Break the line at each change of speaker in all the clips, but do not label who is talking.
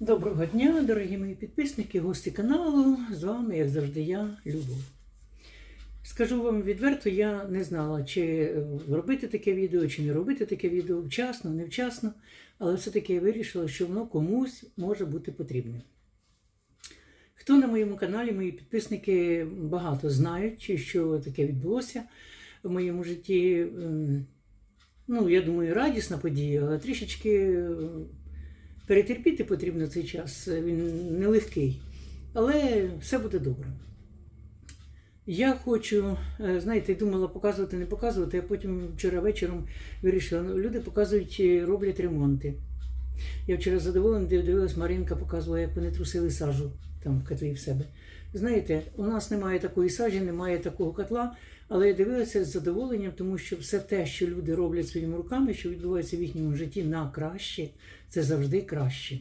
Доброго дня, дорогі мої підписники, гості каналу. З вами, як завжди, я, Любов. Скажу вам відверто, я не знала, чи робити таке відео, чи не робити таке відео вчасно, невчасно, але все-таки я вирішила, що воно комусь може бути потрібним. Хто на моєму каналі, мої підписники багато знають, що таке відбулося в моєму житті. Ем, Ну, я думаю, радісна подія, але трішечки перетерпіти потрібно цей час. Він нелегкий. Але все буде добре. Я хочу, е, знаєте, думала показувати, не показувати, а потім вчора вечором вирішила, ну, люди показують, е, роблять ремонти. Я вчора задоволена дивилась, Маринка показувала, як вони трусили сажу там в котлі в себе. Знаєте, у нас немає такої сажі, немає такого котла, але я дивилася з задоволенням, тому що все те, що люди роблять своїми руками, що відбувається в їхньому житті на краще, це завжди краще.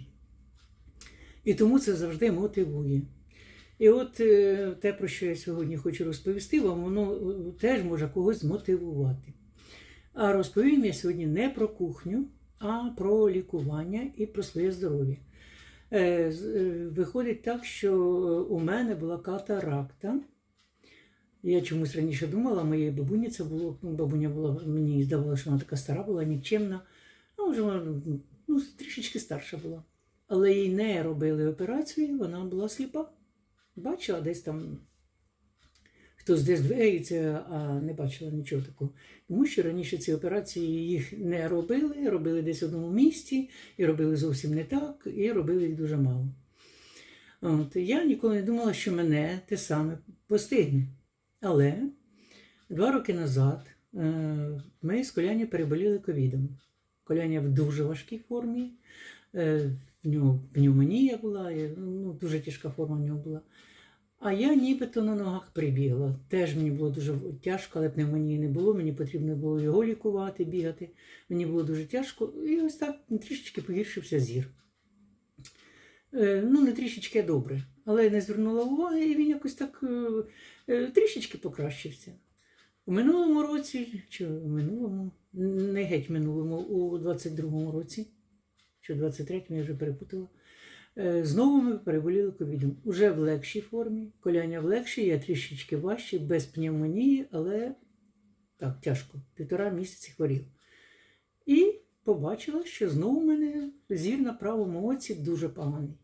І тому це завжди мотивує. І от е, те, про що я сьогодні хочу розповісти вам, воно е, теж може когось змотивувати. А розповім я сьогодні не про кухню, а про лікування і про своє здоров'я. Е, е, Виходить так, що у мене була катаракта. Я чомусь раніше думала, моєї бабуні це було. ну, Бабуня була, мені здавалося, що вона така стара була, нікчемна. Ну, вже ну, трішечки старша була. Але їй не робили операцію, вона була сліпа. Бачила десь там хтось десь двигається, а не бачила нічого такого. Тому що раніше ці операції їх не робили, робили десь в одному місці, і робили зовсім не так, і робили їх дуже мало. От, я ніколи не думала, що мене те саме постигне. Але два роки назад е, ми з Коляні переболіли ковідом. Коляня в дуже важкій формі, е, в нього пневмонія була, ну, дуже тяжка форма в нього була. А я нібито на ногах прибігла. Теж мені було дуже тяжко, але пневмонії не було. Мені потрібно було його лікувати, бігати. Мені було дуже тяжко. І ось так трішечки погіршився зір. Е, ну, не трішечки добре. Але я не звернула уваги, і він якось так е, е, трішечки покращився. У минулому році, чи в минулому, не геть минулому, у 22-му році, чи в 23-му, я вже перепутала. Е, Знову ми переболіли ковідом. Уже в легшій формі. Коляння в легшій, я трішечки важче, без пневмонії, але так, тяжко. Півтора місяці хворів. І побачила, що знову в мене зір на правому оці дуже поганий.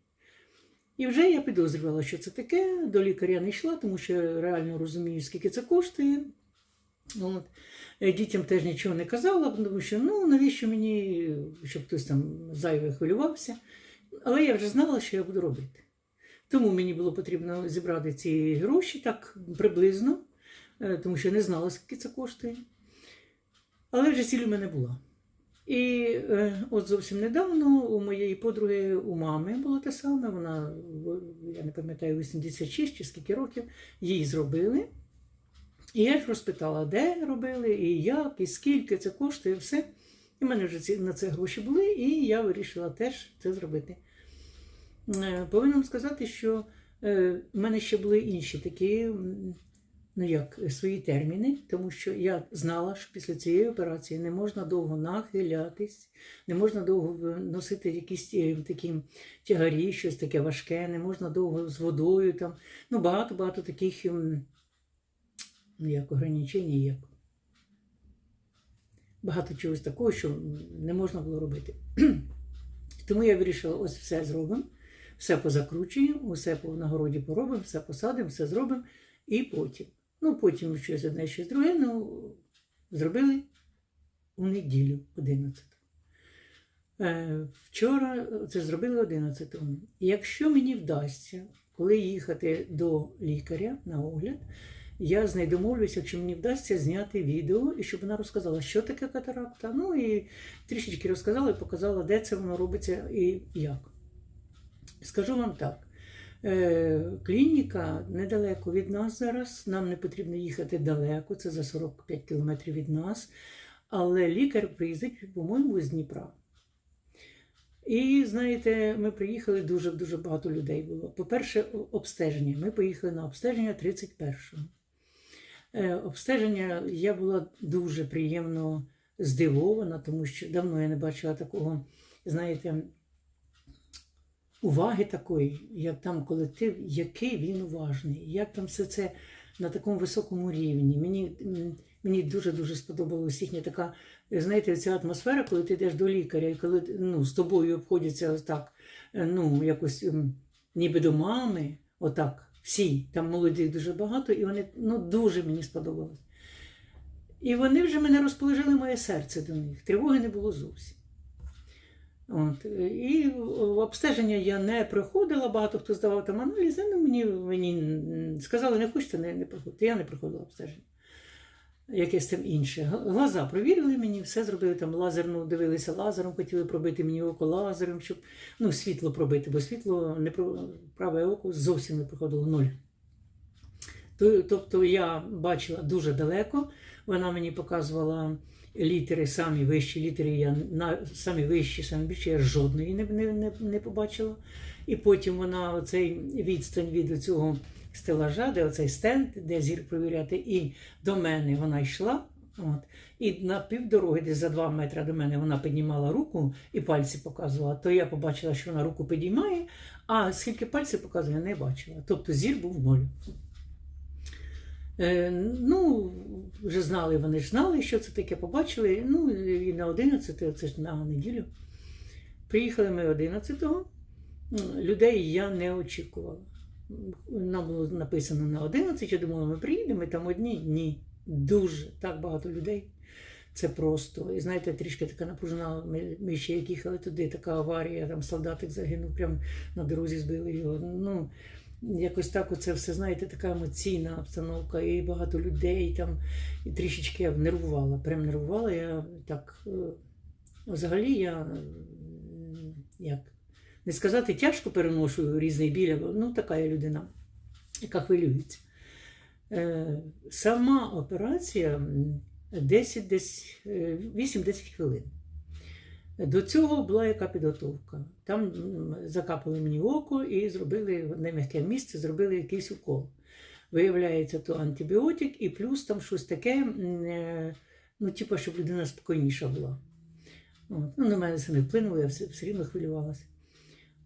І вже я підозрювала, що це таке. До лікаря не йшла, тому що реально розумію, скільки це коштує. От. Е, Дітям теж нічого не казала, тому що ну навіщо мені, щоб хтось там зайве хвилювався. Але я вже знала, що я буду робити. Тому мені було потрібно зібрати ці гроші так приблизно, е, тому що я не знала, скільки це коштує. Але вже ціль у мене була. І е, от зовсім недавно у моєї подруги, у мами було те саме. Вона, я не пам'ятаю, 86 чи скільки років, їй зробили. І я ж розпитала, де робили, і як, і скільки це коштує, все. І в мене вже на це гроші були, і я вирішила теж це зробити. Е, Повинна сказати, що е, в мене ще були інші такі, ну як, свої терміни, тому що я знала, що після цієї операції не можна довго нахилятись, не можна довго носити якісь е, такі тягарі, щось таке важке, не можна довго з водою. Там, ну, багато-багато таких ну, як ограничень, як багато чогось такого, що не можна було робити. Тому я вирішила, ось все зробимо, все позакручуємо, усе по нагороді поробимо, все посадимо, все зробимо, і потім. Ну, потім щось одне, щось друге, ну, зробили у неділю 11. Е, Вчора це зробили 11. І якщо мені вдасться, коли їхати до лікаря на огляд, я з нею домовлюся, якщо мені вдасться зняти відео, і щоб вона розказала, що таке катаракта. Ну і трішечки розказала і показала, де це воно робиться і як. Скажу вам так. е, Клініка недалеко від нас зараз. Нам не потрібно їхати далеко, це за 45 кілометрів від нас. Але лікар приїздить, по-моєму, з Дніпра. І знаєте, ми приїхали дуже дуже багато людей було. По-перше, обстеження. Ми поїхали на обстеження 31-го. Е, Обстеження я була дуже приємно здивована, тому що давно я не бачила такого, знаєте, уваги такої, як там колектив, який він уважний, як там все це на такому високому рівні. Мені, мені дуже-дуже сподобалась їхня така, знаєте, ця атмосфера, коли ти йдеш до лікаря, і коли ну, з тобою обходяться так, е, ну, якось ніби до мами, отак, всі, там молодих дуже багато, і вони ну, дуже мені сподобалось. І вони вже мене розположили моє серце до них. Тривоги не було зовсім. От. І обстеження я не проходила, багато хто здавав там аналізи, ну мені, мені сказали, не хочете, не, не проходьте. Я не проходила обстеження. Якесь там інше. Глаза провірили мені, все зробили там лазерну, дивилися лазером, хотіли пробити мені око лазером, щоб ну, світло пробити, бо світло не про праве око зовсім не проходило ноль. То- Тобто я бачила дуже далеко, вона мені показувала літери, самі вищі літери, я на самі вищі, самі більші, я жодної не, не, не, побачила. І потім вона оцей відстань від цього стелажа, де оцей стенд, де зір провіряти, і до мене вона йшла. От. І на півдороги, десь за два метри до мене, вона піднімала руку і пальці показувала. То я побачила, що вона руку підіймає, а скільки пальців показує, не бачила. Тобто зір був ноль. Е, ну, вже знали, вони ж знали, що це таке, побачили. Ну, і на 11, це ж на неділю. Приїхали ми 11-го. Людей я не очікувала. Нам було написано на 11, я думала, ми приїдемо, і там одні. Ні. Дуже так багато людей. Це просто. І знаєте, трішки така напружена. Ми, ми ще як їхали туди, така аварія, там солдатик загинув, прямо на дорозі збили його. Ну, якось так оце все, знаєте, така емоційна обстановка, і багато людей там, і трішечки я нервувала, прям нервувала. Я так, е, взагалі я як не сказати, тяжко переношу різний або, ну така я людина, яка хвилюється. Е, Сама операція м, 10, десь, е, 8-10 хвилин. До цього була яка підготовка. Там закапали мені око і зробили одне м'яке місце, зробили якийсь укол. Виявляється, то антибіотик, і плюс там щось таке, е, ну, типу, щоб людина спокійніша була. От. Ну, на мене це не вплинуло, я все, все рівно хвилювалася.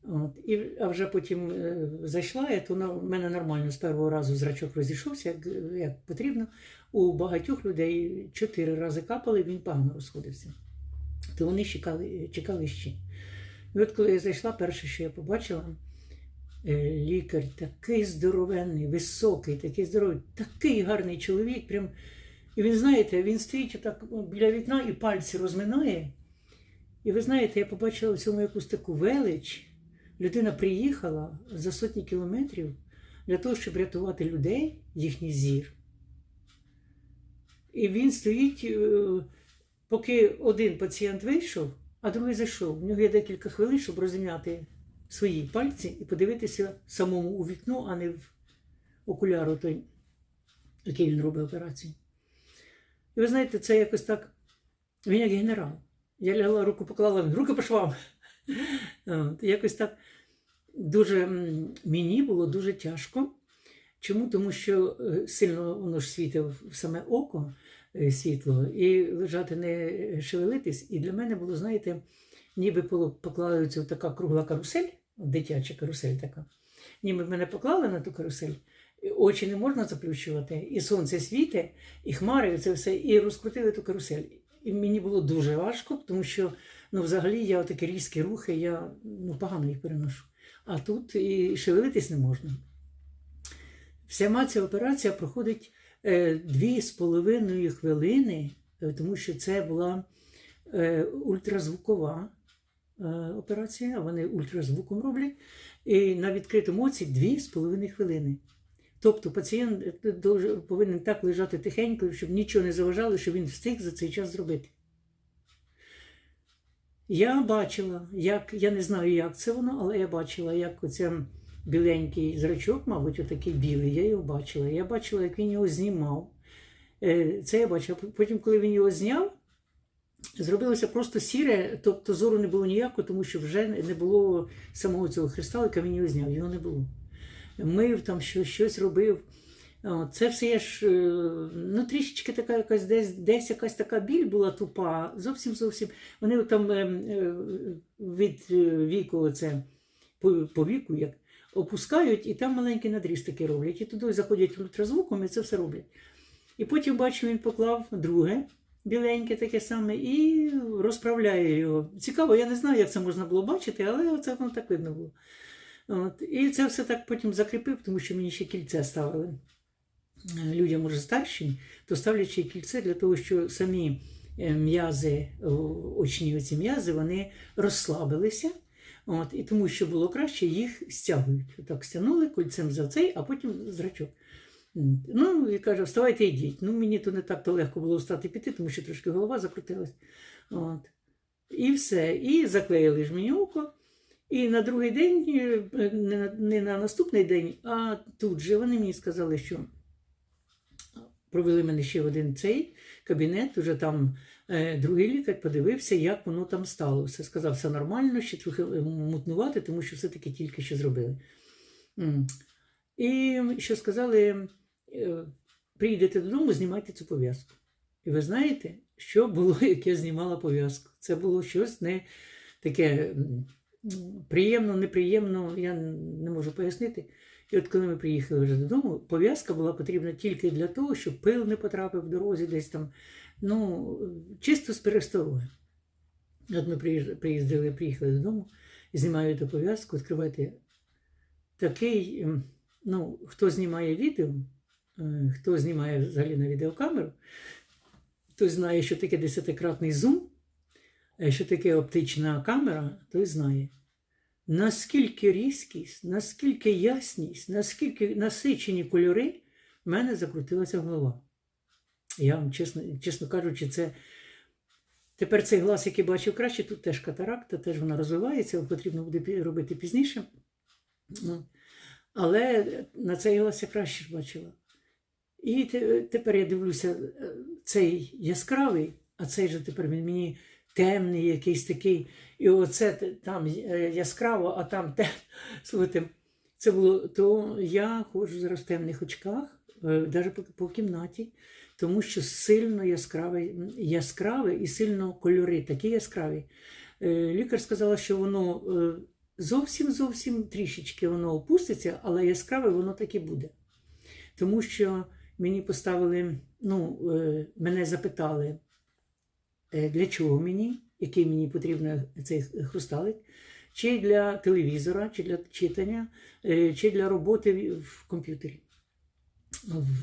От. І, а вже потім е, зайшла я, то на мене нормально з першого разу зрачок розійшовся, як, як потрібно. У багатьох людей чотири рази капали, він погано розходився. То вони чекали, чекали ще. І от коли я зайшла, перше, що я побачила, е, лікар такий здоровенний, високий, такий здоровий, такий гарний чоловік. Прям, і він, знаєте, він стоїть отак біля вікна і пальці розминає. І ви знаєте, я побачила в цьому якусь таку велич. Людина приїхала за сотні кілометрів для того, щоб рятувати людей, їхній зір. І він стоїть, е, поки один пацієнт вийшов, а другий зайшов. У нього є декілька хвилин, щоб розім'яти свої пальці і подивитися самому у вікно, а не в окуляру той, який він робить операцію. І ви знаєте, це якось так. Він як генерал. Я лягла руку поклала, він, руки по швам. Якось так дуже мені було дуже тяжко. Чому? Тому що е, сильно воно ж світить в саме око світло, і лежати не шевелитись. І для мене було, знаєте, ніби поло- поклали цю така кругла карусель, дитяча карусель така. Ніби мене поклали на ту карусель, очі не можна заплющувати, і сонце світить, і хмари, і це все, і розкрутили ту карусель. І мені було дуже важко, тому що ну, взагалі я такі різкі рухи, я ну, погано їх переношу. А тут і шевелитись не можна. Вся ця операція проходить е, дві з половиною хвилини, е, тому що це була е, ультразвукова е, операція, вони ультразвуком роблять. І на відкритому оці дві з половиною хвилини. Тобто пацієнт е, повинен так лежати тихенько, щоб нічого не заважало, щоб він встиг за цей час зробити. Я бачила, як, я не знаю, як це воно, але я бачила, як оце біленький зрачок, мабуть, отакий білий, я його бачила. Я бачила, як він його знімав. Е, Це я бачила. Потім, коли він його зняв, зробилося просто сіре, тобто зору не було ніякого, тому що вже не було самого цього кристалика, він його зняв, його не було. Мив там щось, щось робив. Це все я ж, е, ну трішечки така якась десь, десь якась така біль була тупа, зовсім зовсім. Вони там е, е, від віку це по, по віку, як опускають, і там маленький надріз такий роблять. І туди заходять ультразвуком і це все роблять. І потім бачу, він поклав друге, біленьке таке саме, і розправляє його. Цікаво, я не знаю, як це можна було бачити, але це воно так видно було. От. І це все так потім закріпив, тому що мені ще кільце ставили. Людям уже старші, то ставлять ще кільце для того, що самі е, м'язи, очні оці м'язи, вони розслабилися. От, і тому, що було краще, їх стягують. Отак стягнули кольцем за цей, а потім зрачок. Ну, і каже, вставайте йдіть. Ну, мені то не так то легко було встати піти, тому що трошки голова закрутилась. От. І все. І заклеїли ж мені око. І на другий день, е, не на, наступний день, а тут же вони мені сказали, що провели мене ще в один цей кабінет, уже там другий лікар подивився, як воно там стало. Все сказав, все нормально, ще трохи е, мутнувати, тому що все-таки тільки що зробили. І що сказали, е, приїдете додому, знімайте цю пов'язку. І ви знаєте, що було, як я знімала пов'язку? Це було щось не таке приємно, неприємно, я не можу пояснити. І от коли ми приїхали вже додому, пов'язка була потрібна тільки для того, щоб пил не потрапив в дорозі десь там. Ну, чисто з перестороги. От ми приїздили, приїхали додому, знімаю ту пов'язку, відкривайте такий, ем, ну, хто знімає відео, е, хто знімає взагалі на відеокамеру, той знає, що таке десятикратний зум, е, що таке оптична камера, той знає. Наскільки різкість, наскільки ясність, наскільки насичені кольори, в мене закрутилася голова. Я вам чесно, чесно кажучи, це тепер цей глаз, який бачив краще, тут теж катаракта, теж вона розвивається, потрібно буде робити пізніше. Ну, Але на цей глаз я краще бачила. І тепер я дивлюся, е, цей яскравий, а цей же тепер він мені темний, якийсь такий. І оце там е, яскраво, а там те. Слухайте, це було то я ходжу зараз в темних очках, навіть по, по кімнаті, тому що сильно яскравий, яскраве і сильно кольори такі яскраві. Е, Лікар сказала, що воно е, зовсім зовсім трішечки воно опуститься, але яскраве воно так і буде. Тому що мені поставили, ну, е, мене запитали, для чого мені, який мені потрібен цей хрусталик, чи для телевізора, чи для читання, чи для роботи в комп'ютері.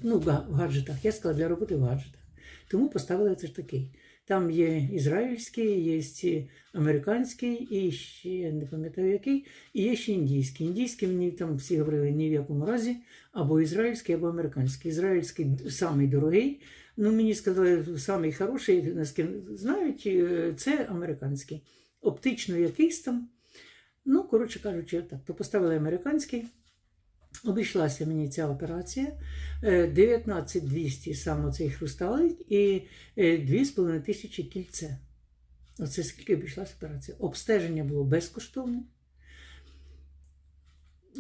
Ну, в гаджетах. Я сказала для роботи в гаджетах. Тому поставили це ж такий. Там є ізраїльський, є американський, і ще не пам'ятаю який, і є ще індійський. Індійський мені там всі говорили ні в якому разі, або ізраїльський, або американський. Ізраїльський самий дорогий. Ну, мені сказали, самий хороший, наскільки знають, е, це американський. Оптично якийсь там. Ну, коротше кажучи, так. То поставили американський. Обійшлася мені ця операція. Е, 19 200 саме цей хрусталик і е, 2,5 тисячі кільце. Оце скільки обійшлася операція. Обстеження було безкоштовне.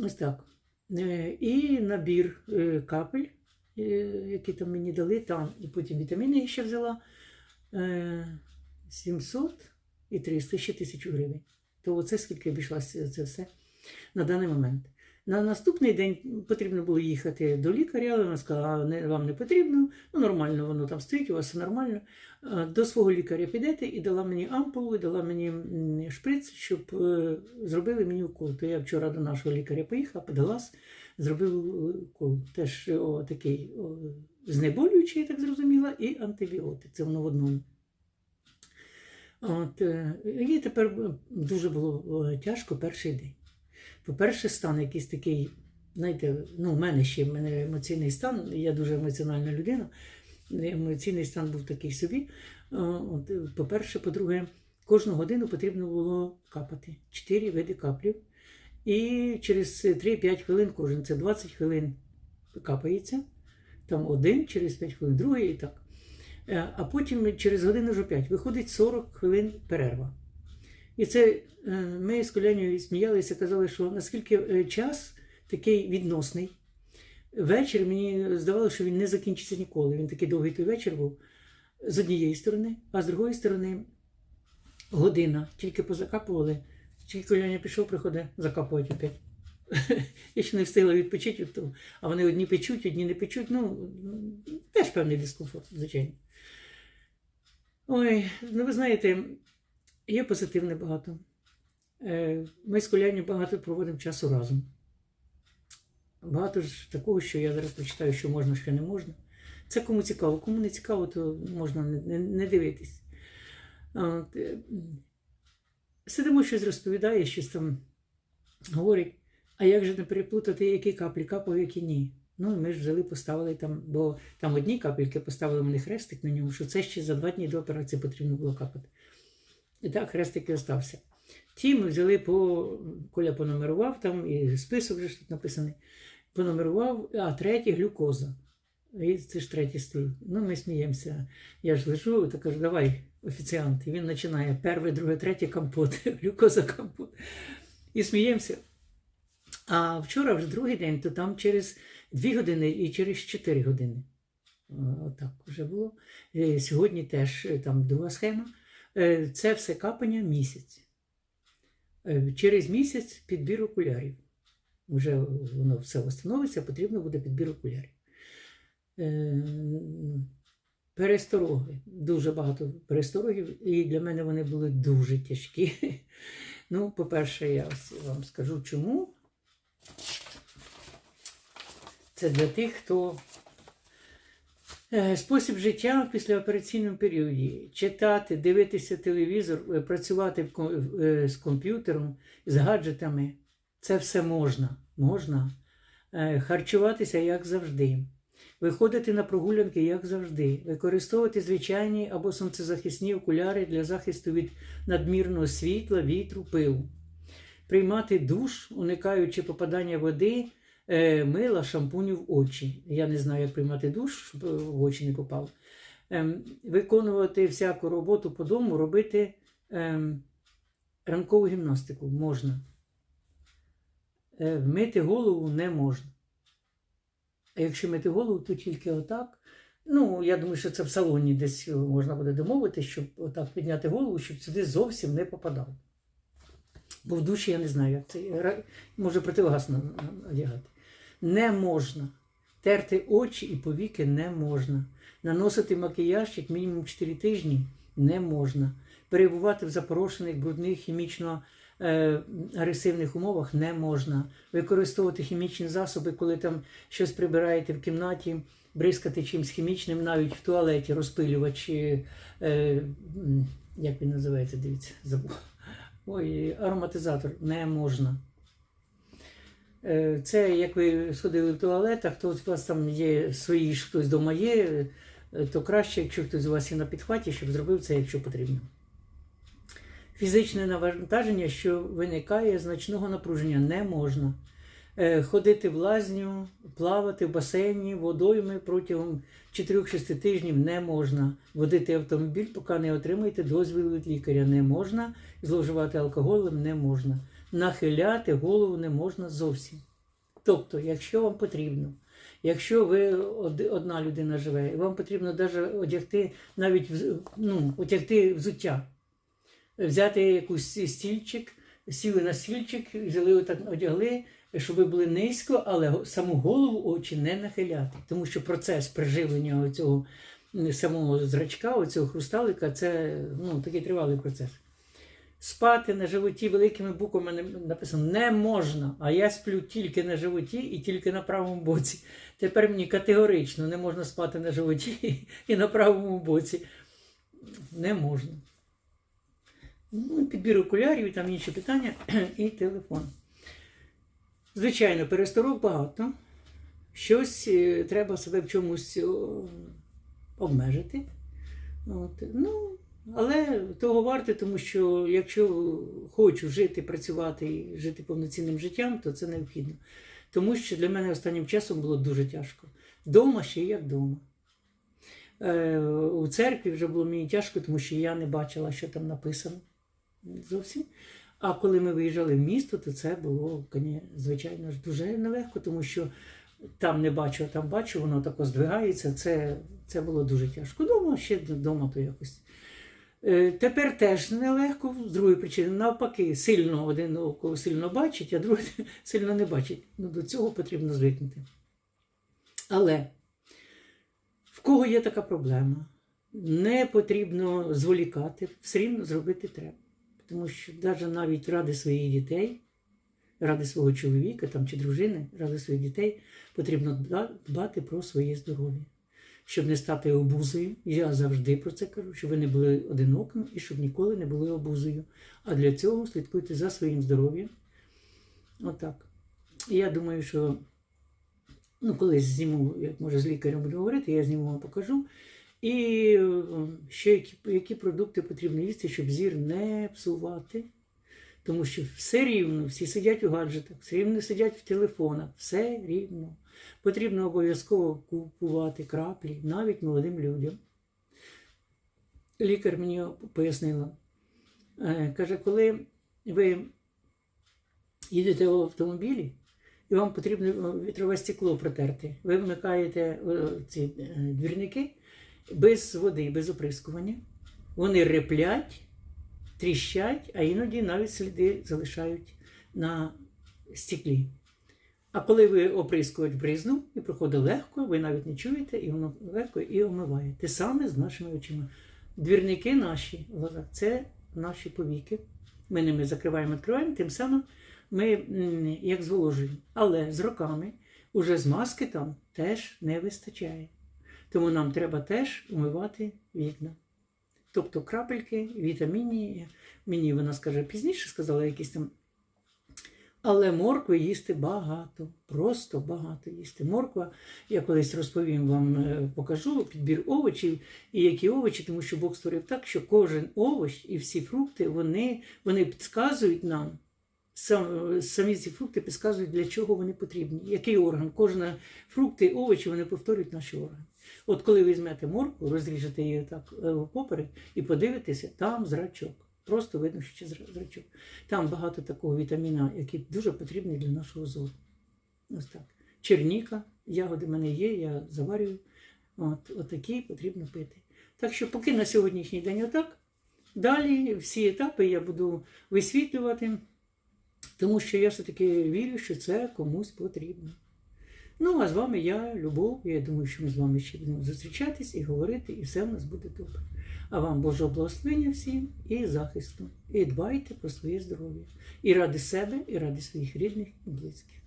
Ось так. Е, І набір е, капель, е, які там мені дали, там, і потім вітаміни я ще взяла. Е, 700 і 300, ще тисячу гривень. То оце скільки обійшлося це все на даний момент. На наступний день потрібно було їхати до лікаря, але вона сказала, «А, не, вам не потрібно, ну нормально, воно там стоїть, у вас все нормально. До свого лікаря підете і дала мені ампулу, і дала мені шприц, щоб е, зробили мені укол. То я вчора до нашого лікаря поїхала, подалась, зробив укол. Теж о, такий о, знеболюючий, я так зрозуміла, і антибіотик. Це воно в одному. От, е, і тепер дуже було е, тяжко перший день. По-перше, стан якийсь такий, знаєте, ну, в мене ще в мене емоційний стан, я дуже емоціональна людина. Емоційний стан був такий собі. По-перше, по-друге, кожну годину потрібно було капати. Чотири види каплів. І через 3-5 хвилин кожен, це 20 хвилин капається. Там один, через 5 хвилин, другий і так. Е, А потім через годину вже 5 виходить 40 хвилин перерва. І це е, ми з Коляною сміялися, казали, що наскільки е, час такий відносний. Вечір мені здавалося, що він не закінчиться ніколи. Він такий довгий той вечір був з однієї сторони, а з другої сторони година. Тільки позакапували Тільки коляня пішов, приходить, закапують опять. Я ще не встигла відпочити. А вони одні печуть, одні не печуть. Ну, теж певний дискомфорт, звичайно. Ой, ну ви знаєте, є позитивне багато. Е, Ми з колянню багато проводимо часу разом. Багато ж такого, що я зараз прочитаю, що можна, що не можна. Це кому цікаво. Кому не цікаво, то можна не, не, не дивитись. От, е, сидимо, щось розповідає, щось там говорить. А як же не переплутати, які каплі капав, які ні? Ну, і ми ж взяли, поставили там, бо там одні капельки поставили мені хрестик на ньому, що це ще за два дні до операції потрібно було капати. І так хрестик і остався. Ті ми взяли по Коля понумерував, там і список вже тут написаний. Понумерував, а третій глюкоза. І це ж третій стоїть. Ну, ми сміємося. Я ж лежу та кажу, давай, офіціант. І він починає перше, друге, третє компот, глюкоза компот. І сміємося. А вчора вже другий день, то там через 2 години і через 4 години. Отак вже було. Е, Сьогодні теж е, там друга схема. Е, Це все капання місяць. Е, Через місяць підбір окулярів. Вже воно все встановиться, потрібно буде підбір окулярів. Е, Перестороги. Дуже багато пересторогів, і для мене вони були дуже тяжкі. Ну, по-перше, я вам скажу чому. Це для тих, хто спосіб життя в післяопераційному періоді. Читати, дивитися телевізор, е, працювати е, з комп'ютером, з гаджетами. Це все можна. Можна. Е, Харчуватися як завжди. Виходити на прогулянки, як завжди, використовувати звичайні або сонцезахисні окуляри для захисту від надмірного світла, вітру, пилу, приймати душ, уникаючи попадання води, е, мила, шампуню в очі. Я не знаю, як приймати душ, щоб е, в очі не попав. Ем, виконувати всяку роботу по дому, робити ем, ранкову гімнастику можна. Е, Мити голову не можна. А якщо мити голову, то тільки отак. Ну, я думаю, що це в салоні десь можна буде домовитися, щоб отак підняти голову, щоб сюди зовсім не попадав. Бо в душі я не знаю, як це. Може противогаз одягати. Не можна. Терти очі і повіки не можна. Наносити макіяж як мінімум 4 тижні не можна. Перебувати в запорошених, брудних, хімічно е, агресивних умовах не можна. Використовувати хімічні засоби, коли там щось прибираєте в кімнаті, бризкати чимось хімічним, навіть в туалеті, розпилювач, е, як він називається, дивіться, забув. Ой, ароматизатор не можна. Е, Це як ви сходили в туалет, а хтось у вас там є свої хтось вдома є, е, то краще, якщо хтось у вас є на підхваті, щоб зробив це, якщо потрібно. Фізичне навантаження, що виникає значного напруження, не можна. Е, Ходити в лазню, плавати в басейні, водойми протягом 4-6 тижнів не можна. Водити автомобіль, поки не отримаєте дозвіл від лікаря, не можна. Зловживати алкоголем не можна. Нахиляти голову не можна зовсім. Тобто, якщо вам потрібно, якщо ви одна людина живе, і вам потрібно навіть одягти, навіть ну, одягти взуття, взяти якийсь стільчик, сіли на стільчик, взяли отак, одягли, щоб ви були низько, але саму голову очі не нахиляти. Тому що процес приживлення цього самого зрачка, оцього хрусталика, це ну, такий тривалий процес. Спати на животі великими буквами написано не можна, а я сплю тільки на животі і тільки на правому боці. Тепер мені категорично не можна спати на животі і на правому боці. Не можна. Ну, підбір окулярів, там інші питання, і телефон. Звичайно, пересторог багато. Щось е, треба себе в чомусь обмежити. От. Ну, але того варте, тому що якщо хочу жити, працювати і жити повноцінним життям, то це необхідно. Тому що для мене останнім часом було дуже тяжко. Дома ще як вдома. Е, у церкві вже було мені тяжко, тому що я не бачила, що там написано зовсім. А коли ми виїжджали в місто, то це було, звичайно дуже нелегко, тому що там не бачу, а там бачу, воно тако здвигається. Це, це було дуже тяжко. Дома ще вдома то якось. Е, Тепер теж нелегко, з другої причини, навпаки, сильно один око сильно бачить, а другий сильно не бачить. Ну, до цього потрібно звикнути. Але в кого є така проблема, не потрібно зволікати, все рівно зробити треба. Тому що навіть навіть ради своїх дітей, ради свого чоловіка там, чи дружини, ради своїх дітей потрібно дбати про своє здоров'я. Щоб не стати обузою, я завжди про це кажу, щоб ви не були одинокими і щоб ніколи не були обузою. А для цього слідкуйте за своїм здоров'ям. Отак. І я думаю, що ну, колись зніму, як може з лікарем буду говорити, я зніму вам покажу. І е, ще які, які продукти потрібно їсти, щоб зір не псувати. Тому що все рівно, всі сидять у гаджетах, все рівно сидять в телефонах, все рівно. Потрібно обов'язково купувати краплі навіть молодим людям. Лікар мені пояснила. Е, Каже, коли ви їдете в автомобілі, і вам потрібно вітрове стекло протерти, ви вмикаєте е, ці е, двірники без води, без оприскування. Вони реплять, тріщать, а іноді навіть сліди залишають на стеклі. А коли ви оприскувач бризнув і проходить легко, ви навіть не чуєте, і воно легко і омиває. Те саме з нашими очима. Двірники наші в це наші повіки. Ми ними закриваємо, відкриваємо, тим самим ми як зволожуємо. Але з роками уже з маски там теж не вистачає. Тому нам треба теж умивати вікна. Тобто крапельки, вітамінні, мені вона скаже пізніше, сказала якісь там. Але моркви їсти багато, просто багато їсти. Морква, я колись розповім вам, е, покажу підбір овочів і які овочі, тому що Бог створив так, що кожен овоч і всі фрукти вони, вони підказують нам. Сам, самі ці фрукти підказують, для чого вони потрібні, який орган. Кожна фрукти, і овочі вони повторюють наші органи. От коли візьмете моркву, розріжете її так е, поперек і подивитеся, там зрачок. Просто видно, що це зрачок. Там багато такого вітаміна, який дуже потрібний для нашого зору. Ось так. Черніка, ягоди в мене є, я заварюю. От, отакі потрібно пити. Так що поки на сьогоднішній день отак. Далі всі етапи я буду висвітлювати, тому що я все-таки вірю, що це комусь потрібно. Ну, а з вами я, Любов. Я думаю, що ми з вами ще будемо зустрічатись і говорити, і все в нас буде добре. А вам Божого благословення всім і захисту. І дбайте про своє здоров'я. І ради себе, і ради своїх рідних і близьких.